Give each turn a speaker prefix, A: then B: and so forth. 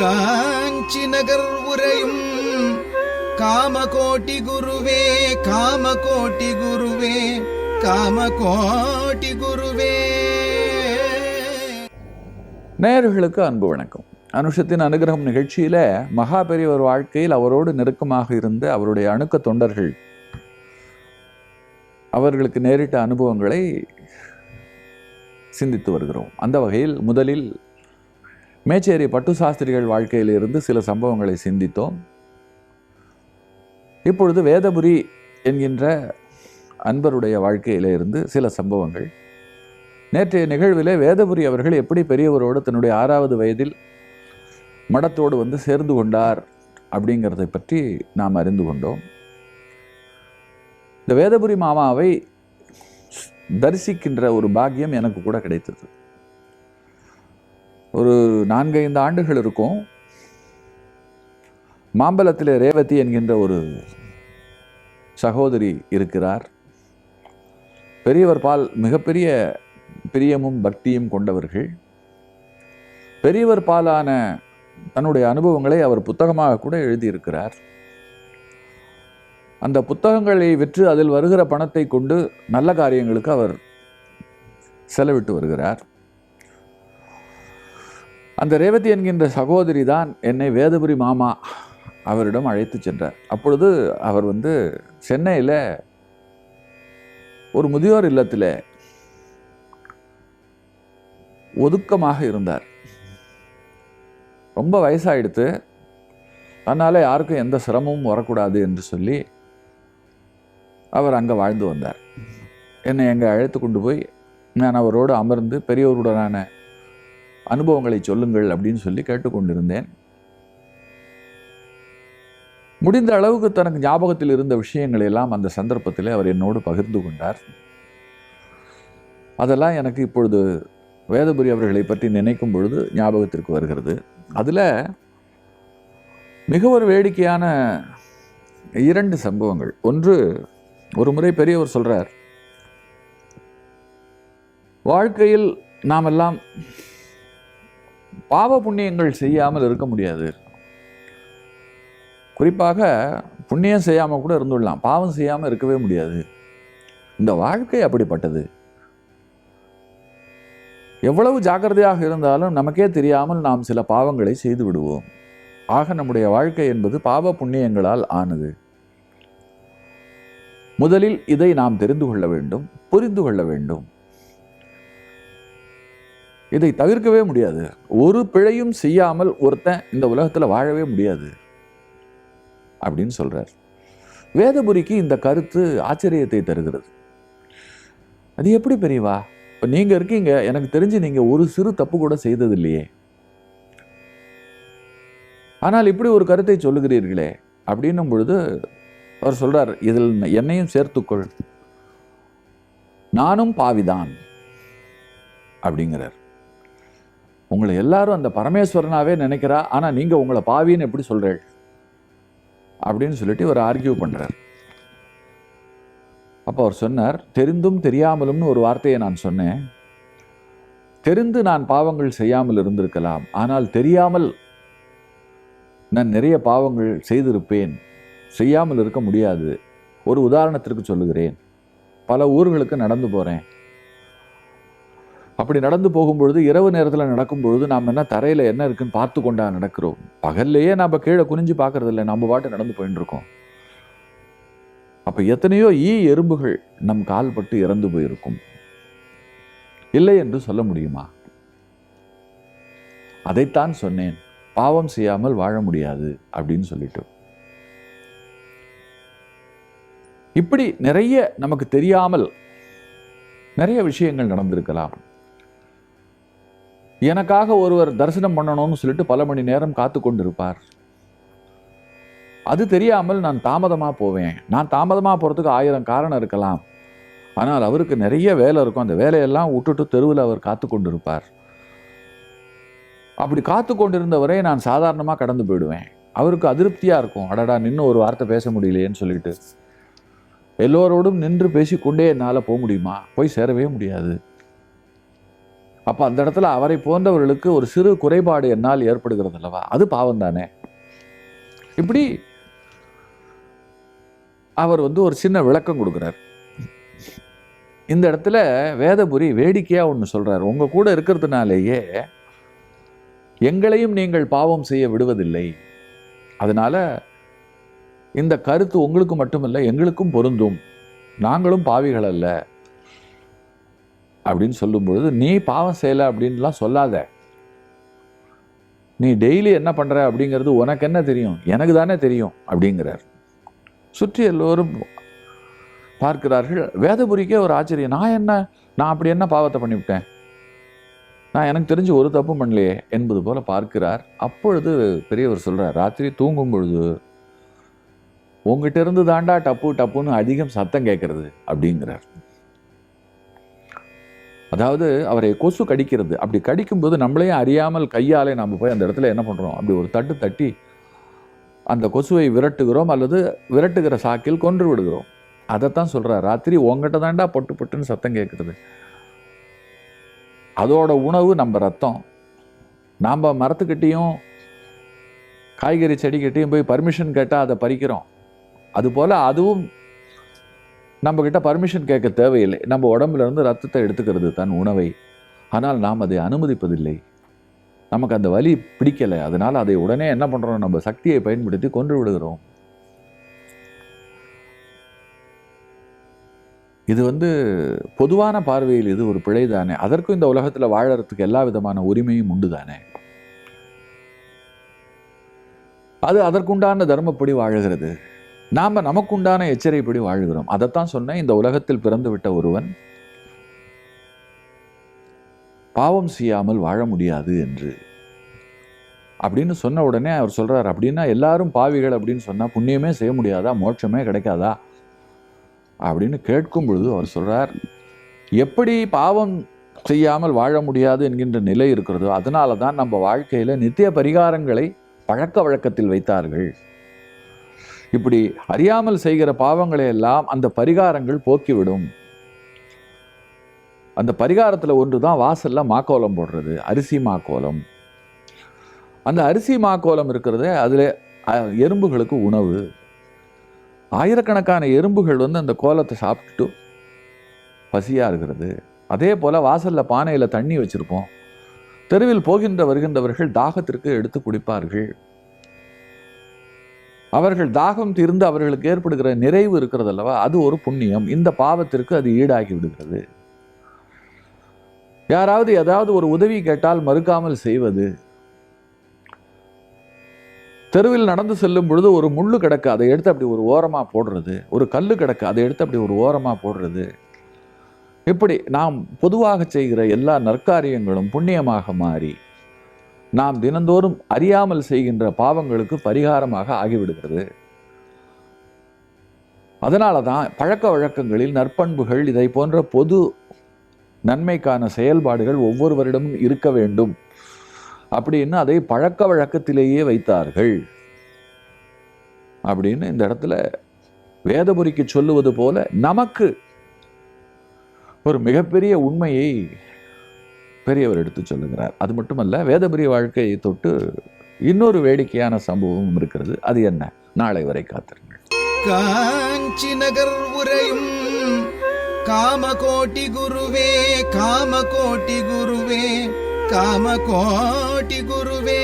A: காஞ்சி நகர் உரையும் காமகோட்டி குருவே காமகோட்டி குருவே காமகோட்டி குருவே.
B: நேயர்களுக்கு அன்பு வணக்கம். அனுஷத்தின் அனுகிரகம் நிகழ்ச்சியில மகாபெரியவர் வாழ்க்கையில் அவரோடு நெருக்கமாக இருந்த அவருடைய அணுக்க தொண்டர்கள் அவர்களுக்கு நேரிட்ட அனுபவங்களை சிந்தித்து வருகிறோம். அந்த வகையில் முதலில் மேச்சேரி பட்டு சாஸ்திரிகள் வாழ்க்கையிலிருந்து சில சம்பவங்களை சிந்தித்தோம். இப்பொழுது வேதபுரி என்கின்ற அன்பருடைய வாழ்க்கையில இருந்து சில சம்பவங்கள். நேற்றைய நிகழ்விலே வேதபுரி அவர்கள் எப்படி பெரியவரோடு தன்னுடைய ஆறாவது வயதில் மடத்தோடு வந்து சேர்ந்து கொண்டார் அப்படிங்கிறதை பற்றி நாம் அறிந்து கொண்டோம். இந்த வேதபுரி மாமாவை தரிசிக்கின்ற ஒரு பாக்கியம் எனக்கு கூட கிடைத்தது. நான்கு நான்கைந்து ஆண்டுகள் இருக்கும். மாம்பலத்தில் ரேவதி என்கின்ற ஒரு சகோதரி இருக்கிறார். பெரியவர் பால் மிகப்பெரிய பிரியமும் பக்தியும் கொண்டவர்கள். பெரியவர் பாலான தன்னுடைய அனுபவங்களை அவர் புத்தகமாக கூட எழுதியிருக்கிறார். அந்த புத்தகங்களை விற்று அதில் வருகிற பணத்தை கொண்டு நல்ல காரியங்களுக்கு அவர் செலவிட்டு வருகிறார். அந்த ரேவதி என்கின்ற சகோதரி தான் என்னை வேதபுரி மாமா அவரிடம் அழைத்து சென்றார். அப்பொழுது அவர் வந்து சென்னையில் ஒரு முதியோர் இல்லத்தில் ஒதுக்கமாக இருந்தார். ரொம்ப வயசாயிடுத்து அதனால் யாருக்கும் எந்த சிரமமும் வரக்கூடாது என்று சொல்லி அவர் அங்கே வாழ்ந்து வந்தார். என்னை எங்கே அழைத்து கொண்டு போய் நான் அவரோடு அமர்ந்து பெரியவருடனான அனுபவங்களை சொல்லுங்கள் அப்படின்னு சொல்லி கேட்டுக்கொண்டிருந்தேன். முடிந்த அளவுக்கு தனக்கு ஞாபகத்தில் இருந்த விஷயங்கள் எல்லாம் அந்த சந்தர்ப்பத்தில் அவர் என்னோடு பகிர்ந்து கொண்டார். அதெல்லாம் எனக்கு இப்பொழுது வேதபுரி அவர்களை பற்றி நினைக்கும் பொழுது ஞாபகத்திற்கு வருகிறது. அதில் மிக ஒரு வேடிக்கையான இரண்டு சம்பவங்கள். ஒன்று ஒரு முறை பெரியவர் சொல்கிறார் வாழ்க்கையில் நாமெல்லாம் பாவ புண்ணியங்கள் செய்யாமல் இருக்க முடியாது. குறிப்பாக புண்ணியம் செய்யாமல் கூட இருந்துடலாம். பாவம் செய்யாமல் இருக்கவே முடியாது. இந்த வாழ்க்கை அப்படிப்பட்டது. எவ்வளவு ஜாக்கிரதையாக இருந்தாலும் நமக்கே தெரியாமல் நாம் சில பாவங்களை செய்து விடுவோம். ஆக நம்முடைய வாழ்க்கை என்பது பாவ புண்ணியங்களால் ஆனது. முதலில் இதை நாம் தெரிந்து கொள்ள வேண்டும் புரிந்து கொள்ள வேண்டும். இதை தவிர்க்கவே முடியாது. ஒரு பிழையும் செய்யாமல் ஒருத்தன் இந்த உலகத்தில் வாழவே முடியாது. அப்படின்னு சொல்கிறார் வேதபுரிக்கு இந்த கருத்து ஆச்சரியத்தை தருகிறது. அது எப்படி பெரியவா? இப்போ நீங்கள் இருக்கீங்க எனக்கு தெரிஞ்சு நீங்கள் ஒரு சிறு தப்பு கூட செய்தது இல்லையே ஆனால் இப்படி ஒரு கருத்தை சொல்லுகிறீர்களே அப்படின்னும் பொழுது அவர் சொல்கிறார் இதில் என்னையும் சேர்த்துக்கொள். நானும் பாவிதான் அப்படிங்கிறார். உங்களை எல்லாரும் அந்த பரமேஸ்வரனாவே நினைக்கிறா ஆனால் நீங்கள் உங்களை பாவின்னு எப்படி சொல்கிறீள் அப்படின்னு சொல்லிட்டு இவர் ஆர்கியூ பண்ணுறார் அப்போ அவர் சொன்னார் தெரிந்தும் தெரியாமலும்னு ஒரு வார்த்தையை நான் சொன்னேன். தெரிந்து நான் பாவங்கள் செய்யாமல் இருந்திருக்கலாம் ஆனால் தெரியாமல் நான் நிறைய பாவங்கள் செய்திருப்பேன். செய்யாமல் இருக்க முடியாது. ஒரு உதாரணத்திற்கு சொல்லுகிறேன். பல ஊர்களுக்கு நடந்து போகிறேன் அப்படி நடந்து போகும்பொழுது இரவு நேரத்தில் நடக்கும்பொழுது நாம் என்ன தரையில் என்ன இருக்குன்னு பார்த்து கொண்டா நடக்கிறோம். பகல்லையே நம்ம கீழே குனிஞ்சு பார்க்கறது இல்லை நம்ம பாட்டு நடந்து போயின்னு இருக்கோம் அப்போ எத்தனையோ ஈ எறும்புகள் நம் கால் பட்டு இறந்து போயிருக்கும். இல்லை என்று சொல்ல முடியுமா? அதைத்தான் சொன்னேன் பாவம் செய்யாமல் வாழ முடியாது அப்படின்னு சொல்லிட்டு. இப்படி நிறைய நமக்கு தெரியாமல் நிறைய விஷயங்கள் நடந்திருக்கலாம். எனக்காக ஒருவர் தரிசனம் பண்ணணும்னு சொல்லிட்டு பல மணி நேரம் காத்து கொண்டிருப்பார். அது தெரியாமல் நான் தாமதமாக போவேன். நான் தாமதமாக போகிறதுக்கு ஆயிரம் காரணம் இருக்கலாம். ஆனால் அவருக்கு நிறைய வேலை இருக்கும். அந்த வேலையெல்லாம் விட்டுட்டு தெருவில் அவர் காத்து கொண்டிருப்பார். அப்படி காத்து கொண்டிருந்தவரை நான் சாதாரணமாக கடந்து போயிடுவேன். அவருக்கு அதிருப்தியாக இருக்கும். அடடா நின்று ஒரு வார்த்தை பேச முடியலையேன்னு சொல்லிட்டு. எல்லோரோடும் நின்று பேசிக்கொண்டே என்னால் போக முடியுமா? போய் சேரவே முடியாது. அப்போ அந்த இடத்துல அவரை போன்றவர்களுக்கு ஒரு சிறு குறைபாடு என்னால் ஏற்படுகிறது அல்லவா? அது பாவம் தானே. இப்படி அவர் வந்து ஒரு சின்ன விளக்கம் கொடுக்குறார். இந்த இடத்துல வேதபுரி வேடிக்கையாக ஒன்று சொல்கிறார் உங்கள் கூட இருக்கிறதுனாலேயே எங்களையும் நீங்கள் பாவம் செய்ய விடுவதில்லை. அதனால் இந்த கருத்து உங்களுக்கு மட்டுமல்ல எங்களுக்கும் பொருந்தும். நாங்களும் பாவிகள் அல்ல. அப்படின்னு சொல்லும் பொழுது நீ பாவம் செய்யலை அப்படின்லாம் சொல்லாத. நீ டெய்லி என்ன பண்ணுற அப்படிங்கிறது உனக்கு என்ன தெரியும்? எனக்கு தானே தெரியும் அப்படிங்கிறார். சுற்றி எல்லோரும் பார்க்கிறார்கள். வேதபுரிக்கே ஒரு ஆச்சரியம். நான் என்ன? நான் அப்படி என்ன பாவத்தை பண்ணிவிட்டேன்? நான் எனக்கு தெரிஞ்சு ஒரு தப்பு பண்ணலையே என்பது போல பார்க்கிறார். அப்பொழுது பெரியவர் சொல்கிறார் ராத்திரி தூங்கும் பொழுது உங்ககிட்ட இருந்து தாண்டா டப்பு டப்புன்னு அதிகம் சத்தம் கேட்கறது அப்படிங்கிறார். அதாவது அவரை கொசு கடிக்கிறது. அப்படி கடிக்கும்போது நம்மளையும் அறியாமல் கையாலே நாம் போய் அந்த இடத்துல என்ன பண்ணுறோம் அப்படி ஒரு தட்டு தட்டி அந்த கொசுவை விரட்டுகிறோம் அல்லது விரட்டுகிற சாக்கில் கொன்று விடுகிறோம். அதைத்தான் சொல்கிறார் ராத்திரி உங்ககிட்ட தாண்டா பொட்டு பொட்டுன்னு சத்தம் கேட்குறது அதோட உணவு நம்ம ரத்தம். நாம் மரத்துக்கிட்டேயும் காய்கறி செடிக்கிட்டேயும் போய் பர்மிஷன் கேட்டால் அதை பறிக்கிறோம். அதுபோல் அதுவும் நம்மக்கிட்ட பர்மிஷன் கேட்க தேவையில்லை. நம்ம உடம்புல இருந்து ரத்தத்தை எடுத்துக்கிறது தன் உணவை. ஆனால் நாம் அதை அனுமதிப்பதில்லை. நமக்கு அந்த வலி பிடிக்கலை. அதனால் அதை உடனே என்ன பண்ணுறோம் நம்ம சக்தியை பயன்படுத்தி கொன்று விடுகிறோம். இது வந்து பொதுவான பார்வையில் இது ஒரு பிழை தானே. அதற்கும் இந்த உலகத்தில் வாழறதுக்கு எல்லா விதமான உரிமையும் உண்டு தானே. அது அதற்குண்டான தர்மப்படி வாழுகிறது. நாம் நமக்குண்டான எச்சரிப்படி வாழ்கிறோம். அதைத்தான் சொன்னேன் இந்த உலகத்தில் பிறந்து விட்ட ஒருவன் பாவம் செய்யாமல் வாழ முடியாது என்று. அப்படின்னு சொன்ன உடனே அவர் சொல்கிறார் அப்படின்னா எல்லாரும் பாவிகள் அப்படின்னு சொன்னால் புண்ணியமே செய்ய முடியாதா? மோட்சமே கிடைக்காதா? அப்படின்னு கேட்கும் பொழுது அவர் சொல்கிறார் எப்படி பாவம் செய்யாமல் வாழ முடியாது என்கின்ற நிலை இருக்கிறதோ அதனால தான் நம்ம வாழ்க்கையில் நித்திய பரிகாரங்களை பழக்க வழக்கத்தில் வைத்தார்கள். இப்படி அறியாமல் செய்கிற பாவங்களை எல்லாம் அந்த பரிகாரங்கள் போக்கிவிடும். அந்த பரிகாரத்தில் ஒன்று தான் வாசலில் மாக்கோலம் போடுறது அரிசி மாக்கோலம். அந்த அரிசி மாக்கோலம் இருக்கிறது அதில் எறும்புகளுக்கு உணவு. ஆயிரக்கணக்கான எறும்புகள் வந்து அந்த கோலத்தை சாப்பிட்டுட்டு பசியாக இருக்கிறது. அதே போல் வாசலில் பானையில் தண்ணி வச்சுருப்போம். தெருவில் போகின்ற வருகின்றவர்கள் தாகத்திற்கு எடுத்து குடிப்பார்கள். அவர்கள் தாகம் தீர்ந்து அவர்களுக்கு ஏற்படுகிற நிறைவு இருக்கிறது அல்லவா அது ஒரு புண்ணியம். இந்த பாவத்திற்கு அது ஈடாகி விடுகிறது. யாராவது ஏதாவது ஒரு உதவி கேட்டால் மறுக்காமல் செய்வது. தெருவில் நடந்து செல்லும் பொழுது ஒரு முள்ளு கிடக்கு அதை எடுத்து அப்படி ஒரு ஓரமாக போடுறது. ஒரு கல்லு கிடக்கு அதை எடுத்து அப்படி ஒரு ஓரமாக போடுறது. இப்படி நாம் பொதுவாக செய்கிற எல்லா நற்காரியங்களும் புண்ணியமாக மாறி நாம் தினந்தோறும் அறியாமல் செய்கின்ற பாவங்களுக்கு பரிகாரமாக ஆகிவிடுகிறது. அதனால தான் பழக்க வழக்கங்களில் நற்பண்புகள் இதை போன்ற பொது நன்மைக்கான செயல்பாடுகள் ஒவ்வொருவரிடமும் இருக்க வேண்டும். அப்படின்னு அதை பழக்க வழக்கத்திலேயே வைத்தார்கள். அப்படின்னு இந்த இடத்துல வேதபுரிக்கு சொல்லுவது போல நமக்கு ஒரு மிகப்பெரிய உண்மையை பெரியவர் எடுத்து சொல்லுகிறார். அது மட்டுமல்ல வேதபுரி வாழ்க்கையை தொட்டு இன்னொரு வேடிக்கையான சம்பவம் இருக்கிறது. அது என்ன? நாளை வரை காத்திருங்கள்.
A: காஞ்சி நகர் உரையும் காமகோட்டி குருவே காமகோட்டி குருவே காமகோட்டி குருவே.